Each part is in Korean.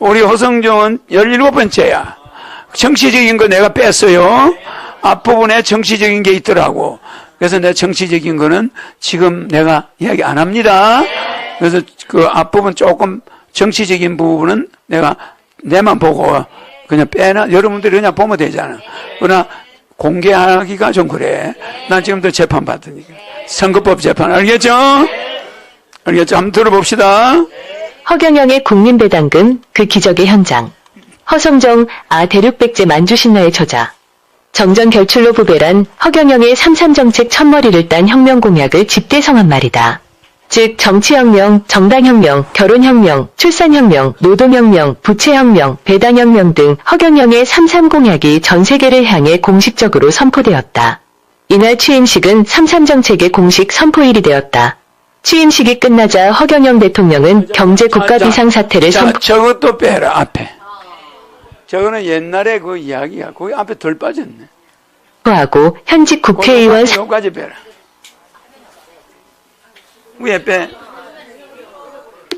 우리 호성종은 17번째야. 정치적인 거 내가 뺐어요. 앞부분에 정치적인 게 있더라고. 그래서 내가 정치적인 거는 지금 내가 이야기 안 합니다. 그래서 그 앞부분 조금 정치적인 부분은 내가 내만 보고 그냥 빼나, 여러분들이 그냥 보면 되잖아. 그러나 공개하기가 좀 그래. 난 지금도 재판 받으니까. 선거법 재판. 알겠죠? 알겠죠? 한번 들어봅시다. 허경영의 국민배당금 그 기적의 현장. 허성정 아 대륙백제 만주신라의 저자. 정전 결출로 부배란 허경영의 삼삼정책 첫머리를 딴 혁명 공약을 집대성한 말이다. 즉 정치혁명, 정당혁명, 결혼혁명, 출산혁명, 노동혁명, 부채혁명, 배당혁명 등 허경영의 삼삼 공약이 전 세계를 향해 공식적으로 선포되었다. 이날 취임식은 삼삼정책의 공식 선포일이 되었다. 취임식이 끝나자 허경영 대통령은 경제 국가 자, 비상 사태를 자, 선포 저것도 빼라, 앞에. 저거는 옛날에 그 이야기야. 거기 앞에 덜 빠졌네. 하고 현직 국회의원 사- 여기까지 빼라. 위에 빼.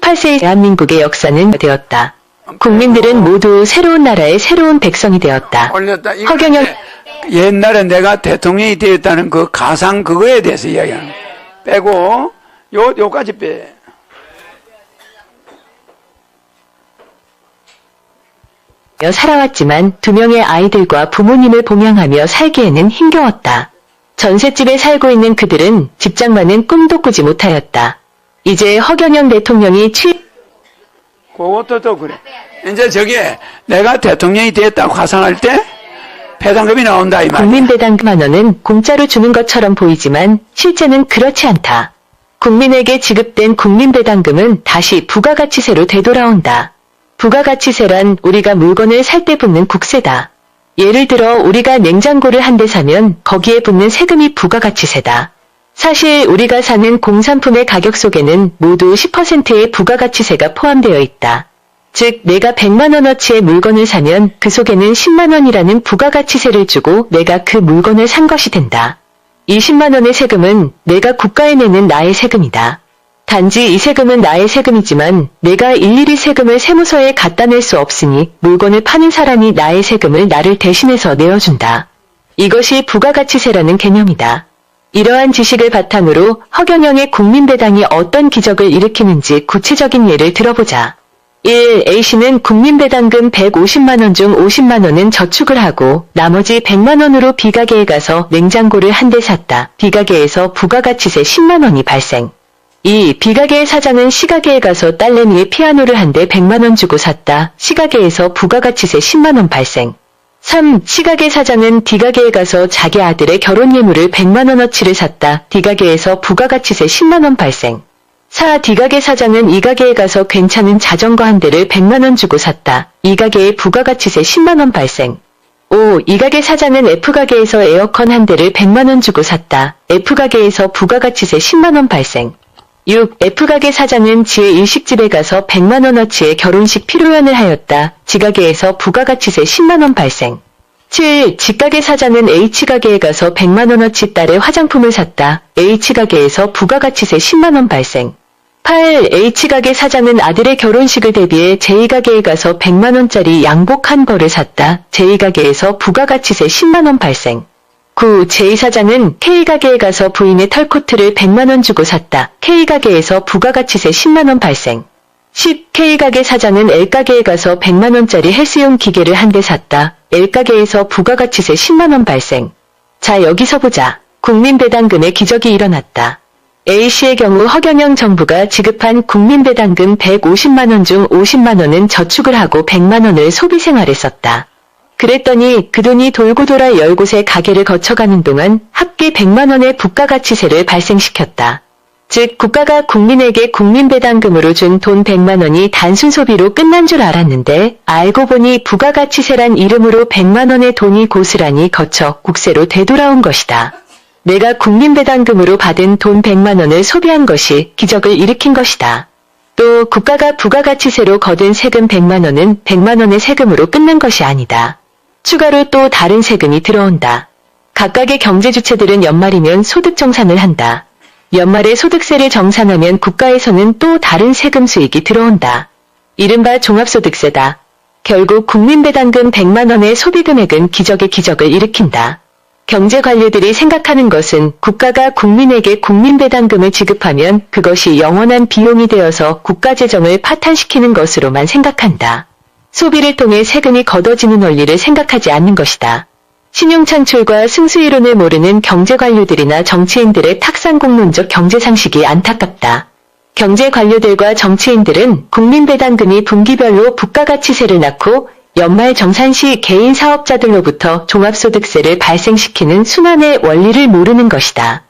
18세의 대한민국의 역사는 되었다. 국민들은 모두 새로운 나라의 새로운 백성이 되었다. 올렸다. 허경영 옛날에 내가 대통령이 되었다는 그 가상 그거에 대해서 이야기하는 거야. 빼고, 요, 요까지 빼. 며 살아왔지만 두 명의 아이들과 부모님을 봉양하며 살기에는 힘겨웠다. 전셋집에 살고 있는 그들은 집장만은 꿈도 꾸지 못하였다. 이제 허경영 대통령이 취 그것도 또 그래. 이제 저게 내가 대통령이 됐다고 가상할 때 배당금이 나온다, 이 말이야. 국민 배당금 만 원은 공짜로 주는 것처럼 보이지만 실제는 그렇지 않다. 국민에게 지급된 국민배당금은 다시 부가가치세로 되돌아온다. 부가가치세란 우리가 물건을 살 때 붙는 국세다. 예를 들어 우리가 냉장고를 한 대 사면 거기에 붙는 세금이 부가가치세다. 사실 우리가 사는 공산품의 가격 속에는 모두 10%의 부가가치세가 포함되어 있다. 즉 내가 100만 원어치의 물건을 사면 그 속에는 10만 원이라는 부가가치세를 주고 내가 그 물건을 산 것이 된다. 이 10만 원의 세금은 내가 국가에 내는 나의 세금이다. 단지 이 세금은 나의 세금이지만 내가 일일이 세금을 세무서에 갖다 낼 수 없으니 물건을 파는 사람이 나의 세금을 나를 대신해서 내어준다. 이것이 부가가치세라는 개념이다. 이러한 지식을 바탕으로 허경영의 국민배당이 어떤 기적을 일으키는지 구체적인 예를 들어보자. 1. A씨는 국민배당금 150만원 중 50만원은 저축을 하고 나머지 100만원으로 비가게에 가서 냉장고를 한 대 샀다. 비가게에서 부가가치세 10만원이 발생. 2. 비가게의 사장은 시가게에 가서 딸내미의 피아노를 한 대 100만원 주고 샀다. 시가게에서 부가가치세 10만원 발생. 3. 시가게 사장은 D가게에 가서 자기 아들의 결혼 예물을 100만원어치를 샀다. D가게에서 부가가치세 10만원 발생. 4. D가게 사장은 이 가게에 가서 괜찮은 자전거 한 대를 100만원 주고 샀다. 이 가게의 부가가치세 10만원 발생. 5. 이 가게 사장은 F가게에서 에어컨 한 대를 100만원 주고 샀다. F가게에서 부가가치세 10만원 발생. 6. F가게 사장은 지의 일식집에 가서 100만원어치의 결혼식 피로연을 하였다. 지가게에서 부가가치세 10만원 발생. 7. 직가게 사장은 H가게에 가서 100만원어치 딸의 화장품을 샀다. H가게에서 부가가치세 10만원 발생. 8. H가게 사장은 아들의 결혼식을 대비해 J가게에 가서 100만원짜리 양복 한 벌을 샀다. J가게에서 부가가치세 10만원 발생. 9. J사장은 K가게에 가서 부인의 털코트를 100만원 주고 샀다. K가게에서 부가가치세 10만원 발생. 10. K가게 사장은 L가게에 가서 100만원짜리 헬스용 기계를 한 대 샀다. L가게에서 부가가치세 10만원 발생. 자 여기서 보자. 국민배당금의 기적이 일어났다. A씨의 경우 허경영 정부가 지급한 국민배당금 150만원 중 50만원은 저축을 하고 100만원을 소비생활에 썼다. 그랬더니 그 돈이 돌고 돌아 열 곳의 가게를 거쳐가는 동안 합계 100만원의 부가가치세를 발생시켰다. 즉 국가가 국민에게 국민배당금으로 준 돈 100만원이 단순 소비로 끝난 줄 알았는데 알고 보니 부가가치세란 이름으로 100만원의 돈이 고스란히 거쳐 국세로 되돌아온 것이다. 내가 국민배당금으로 받은 돈 100만원을 소비한 것이 기적을 일으킨 것이다. 또 국가가 부가가치세로 거둔 세금 100만원은 100만원의 세금으로 끝난 것이 아니다. 추가로 또 다른 세금이 들어온다. 각각의 경제 주체들은 연말이면 소득 정산을 한다. 연말에 소득세를 정산하면 국가에서는 또 다른 세금 수익이 들어온다. 이른바 종합소득세다. 결국 국민배당금 100만원의 소비금액은 기적의 기적을 일으킨다. 경제 관료들이 생각하는 것은 국가가 국민에게 국민배당금을 지급하면 그것이 영원한 비용이 되어서 국가재정을 파탄시키는 것으로만 생각한다. 소비를 통해 세금이 걷어지는 원리를 생각하지 않는 것이다. 신용창출과 승수이론을 모르는 경제 관료들이나 정치인들의 탁상공론적 경제상식이 안타깝다. 경제 관료들과 정치인들은 국민배당금이 분기별로 부가가치세를 낳고 연말 정산 시 개인 사업자들로부터 종합소득세를 발생시키는 순환의 원리를 모르는 것이다.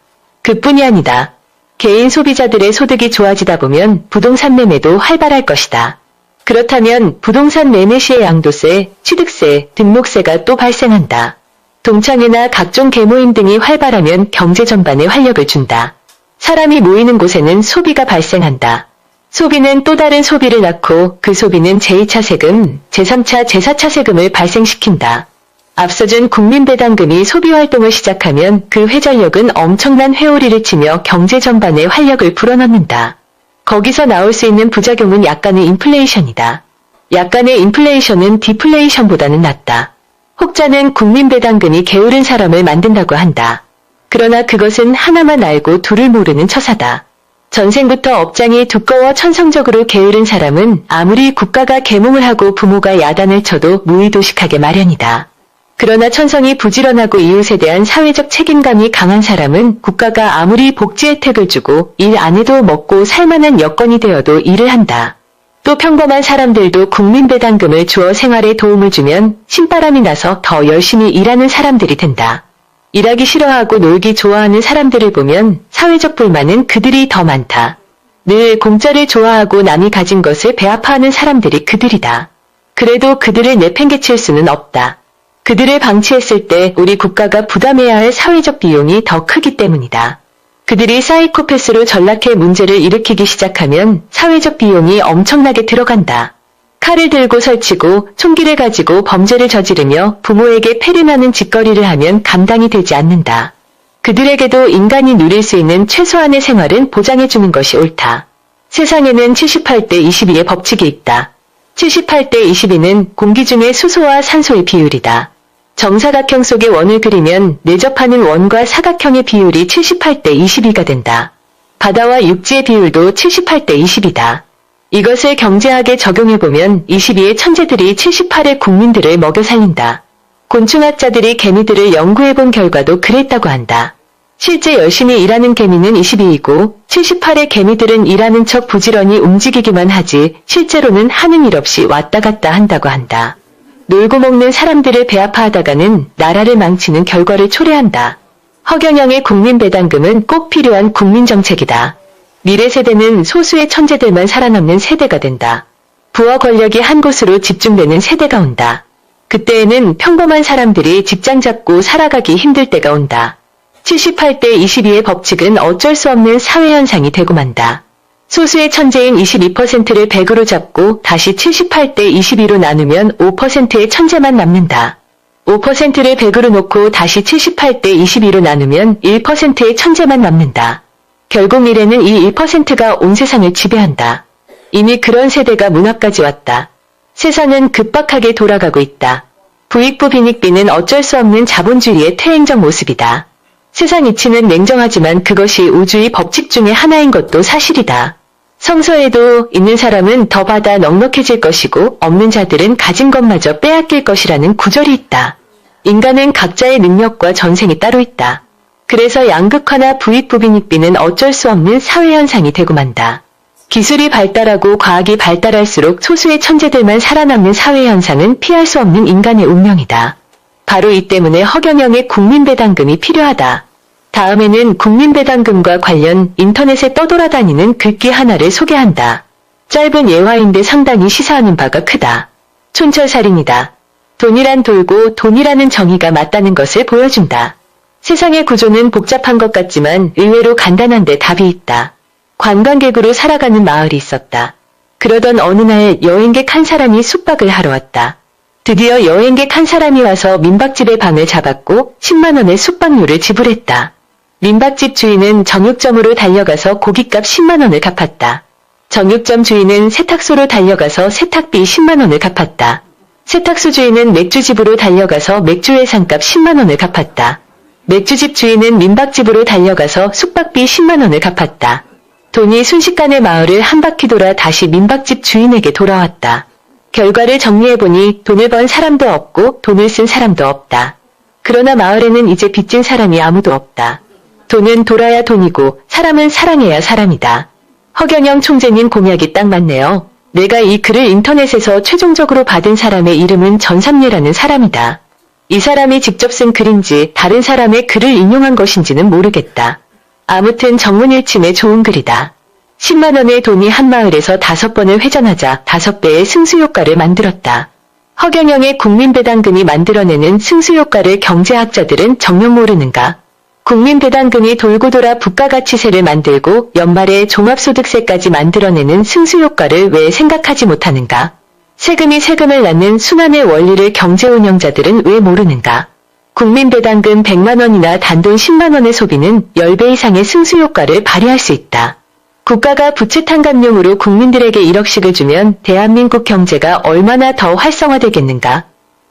그뿐이 아니다. 개인 소비자들의 소득이 좋아지다 보면 부동산 매매도 활발할 것이다. 그렇다면 부동산 매매 시의 양도세, 취득세, 등록세가 또 발생한다. 동창회나 각종 계모임 등이 활발하면 경제 전반에 활력을 준다. 사람이 모이는 곳에는 소비가 발생한다. 소비는 또 다른 소비를 낳고 그 소비는 제2차 세금, 제3차, 제4차 세금을 발생시킨다. 앞서준 국민배당금이 소비활동을 시작하면 그 회전력은 엄청난 회오리를 치며 경제 전반에 활력을 불어넣는다. 거기서 나올 수 있는 부작용은 약간의 인플레이션이다. 약간의 인플레이션은 디플레이션보다는 낫다. 혹자는 국민배당금이 게으른 사람을 만든다고 한다. 그러나 그것은 하나만 알고 둘을 모르는 처사다. 전생부터 업장이 두꺼워 천성적으로 게으른 사람은 아무리 국가가 계몽을 하고 부모가 야단을 쳐도 무의도식하게 마련이다. 그러나 천성이 부지런하고 이웃에 대한 사회적 책임감이 강한 사람은 국가가 아무리 복지 혜택을 주고 일 안 해도 먹고 살만한 여건이 되어도 일을 한다. 또 평범한 사람들도 국민배당금을 주어 생활에 도움을 주면 신바람이 나서 더 열심히 일하는 사람들이 된다. 일하기 싫어하고 놀기 좋아하는 사람들을 보면 사회적 불만은 그들이 더 많다. 늘 공짜를 좋아하고 남이 가진 것을 배아파하는 사람들이 그들이다. 그래도 그들을 내팽개칠 수는 없다. 그들을 방치했을 때 우리 국가가 부담해야 할 사회적 비용이 더 크기 때문이다. 그들이 사이코패스로 전락해 문제를 일으키기 시작하면 사회적 비용이 엄청나게 들어간다. 칼을 들고 설치고 총기를 가지고 범죄를 저지르며 부모에게 패륜하는 짓거리를 하면 감당이 되지 않는다. 그들에게도 인간이 누릴 수 있는 최소한의 생활은 보장해주는 것이 옳다. 세상에는 78대 22의 법칙이 있다. 78대 22는 공기 중의 수소와 산소의 비율이다. 정사각형 속의 원을 그리면 내접하는 원과 사각형의 비율이 78대 22가 된다. 바다와 육지의 비율도 78대 20이다. 이것을 경제학에 적용해보면 22의 천재들이 78의 국민들을 먹여 살린다. 곤충학자들이 개미들을 연구해본 결과도 그랬다고 한다. 실제 열심히 일하는 개미는 22이고 78의 개미들은 일하는 척 부지런히 움직이기만 하지 실제로는 하는 일 없이 왔다 갔다 한다고 한다. 놀고 먹는 사람들을 배아파하다가는 나라를 망치는 결과를 초래한다. 허경영의 국민배당금은 꼭 필요한 국민정책이다. 미래 세대는 소수의 천재들만 살아남는 세대가 된다. 부와 권력이 한 곳으로 집중되는 세대가 온다. 그때에는 평범한 사람들이 직장 잡고 살아가기 힘들 때가 온다. 78대 22의 법칙은 어쩔 수 없는 사회현상이 되고 만다. 소수의 천재인 22%를 100으로 잡고 다시 78대 22로 나누면 5%의 천재만 남는다. 5%를 100으로 놓고 다시 78대 22로 나누면 1%의 천재만 남는다. 결국 미래는 이 1%가 온 세상을 지배한다. 이미 그런 세대가 문 앞까지 왔다. 세상은 급박하게 돌아가고 있다. 부익부 빈익빈은 어쩔 수 없는 자본주의의 퇴행적 모습이다. 세상 이치는 냉정하지만 그것이 우주의 법칙 중의 하나인 것도 사실이다. 성서에도 있는 사람은 더 받아 넉넉해질 것이고 없는 자들은 가진 것마저 빼앗길 것이라는 구절이 있다. 인간은 각자의 능력과 전생이 따로 있다. 그래서 양극화나 부익부빈익비는 어쩔 수 없는 사회현상이 되고 만다. 기술이 발달하고 과학이 발달할수록 소수의 천재들만 살아남는 사회현상은 피할 수 없는 인간의 운명이다. 바로 이 때문에 허경영의 국민배당금이 필요하다. 다음에는 국민배당금과 관련 인터넷에 떠돌아다니는 글귀 하나를 소개한다. 짧은 예화인데 상당히 시사하는 바가 크다. 촌철살인이다. 돈이란 돌고 돈이라는 정의가 맞다는 것을 보여준다. 세상의 구조는 복잡한 것 같지만 의외로 간단한데 답이 있다. 관광객으로 살아가는 마을이 있었다. 그러던 어느 날 여행객 한 사람이 숙박을 하러 왔다. 드디어 여행객 한 사람이 와서 민박집의 방을 잡았고 10만원의 숙박료를 지불했다. 민박집 주인은 정육점으로 달려가서 고깃값 10만원을 갚았다. 정육점 주인은 세탁소로 달려가서 세탁비 10만원을 갚았다. 세탁소 주인은 맥주집으로 달려가서 맥주 외상값 10만원을 갚았다. 맥주집 주인은 민박집으로 달려가서 숙박비 10만원을 갚았다. 돈이 순식간에 마을을 한 바퀴 돌아 다시 민박집 주인에게 돌아왔다. 결과를 정리해보니 돈을 번 사람도 없고 돈을 쓴 사람도 없다. 그러나 마을에는 이제 빚진 사람이 아무도 없다. 돈은 돌아야 돈이고 사람은 사랑해야 사람이다. 허경영 총재님 공약이 딱 맞네요. 내가 이 글을 인터넷에서 최종적으로 받은 사람의 이름은 전삼례라는 사람이다. 이 사람이 직접 쓴 글인지 다른 사람의 글을 인용한 것인지는 모르겠다. 아무튼 정문일침에 좋은 글이다. 10만원의 돈이 한 마을에서 다섯 번을 회전하자 다섯 배의 승수효과를 만들었다. 허경영의 국민배당금이 만들어내는 승수효과를 경제학자들은 정녕 모르는가? 국민배당금이 돌고 돌아 부가가치세를 만들고 연말에 종합소득세까지 만들어내는 승수효과를 왜 생각하지 못하는가? 세금이 세금을 낳는 순환의 원리를 경제운영자들은 왜 모르는가? 국민배당금 100만원이나 단돈 10만원의 소비는 10배 이상의 승수효과를 발휘할 수 있다. 국가가 부채 탕감용으로 국민들에게 1억씩을 주면 대한민국 경제가 얼마나 더 활성화되겠는가?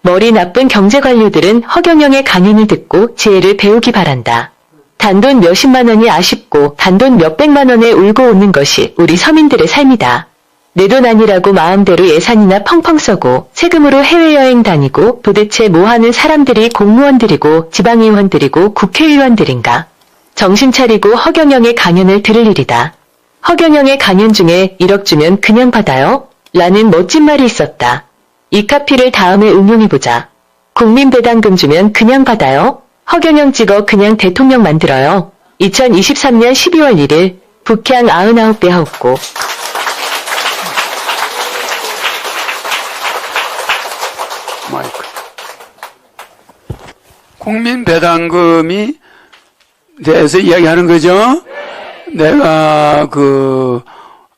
머리 나쁜 경제 관료들은 허경영의 강연을 듣고 지혜를 배우기 바란다. 단돈 몇십만 원이 아쉽고 단돈 몇백만 원에 울고 오는 것이 우리 서민들의 삶이다. 내돈 아니라고 마음대로 예산이나 펑펑 써고 세금으로 해외여행 다니고 도대체 뭐 하는 사람들이 공무원들이고 지방의원들이고 국회의원들인가? 정신 차리고 허경영의 강연을 들을 일이다. 허경영의 강연 중에 1억 주면 그냥 받아요? 라는 멋진 말이 있었다. 이 카피를 다음에 응용해보자. 국민배당금 주면 그냥 받아요? 허경영 찍어 그냥 대통령 만들어요. 2023년 12월 1일 북향 99배 하옵고 마이크. 국민 배당금이 대해서 이야기하는 거죠? 내가 그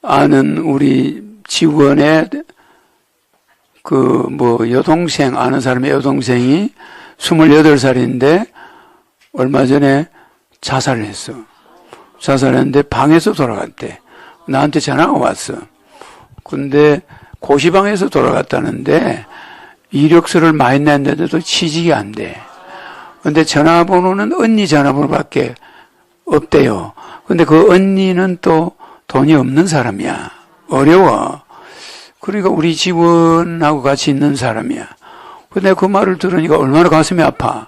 아는 우리 직원의 그 뭐 여동생 아는 사람의 여동생이 28살인데 얼마 전에 자살을 했어. 자살했는데 방에서 돌아갔대. 나한테 전화가 왔어. 근데 고시방에서 돌아갔다는데 이력서를 많이 냈는데도 취직이 안 돼. 근데 전화번호는 언니 전화번호밖에 없대요. 근데 그 언니는 또 돈이 없는 사람이야. 어려워. 그러니까 우리 직원하고 같이 있는 사람이야. 근데 그 말을 들으니까 얼마나 가슴이 아파.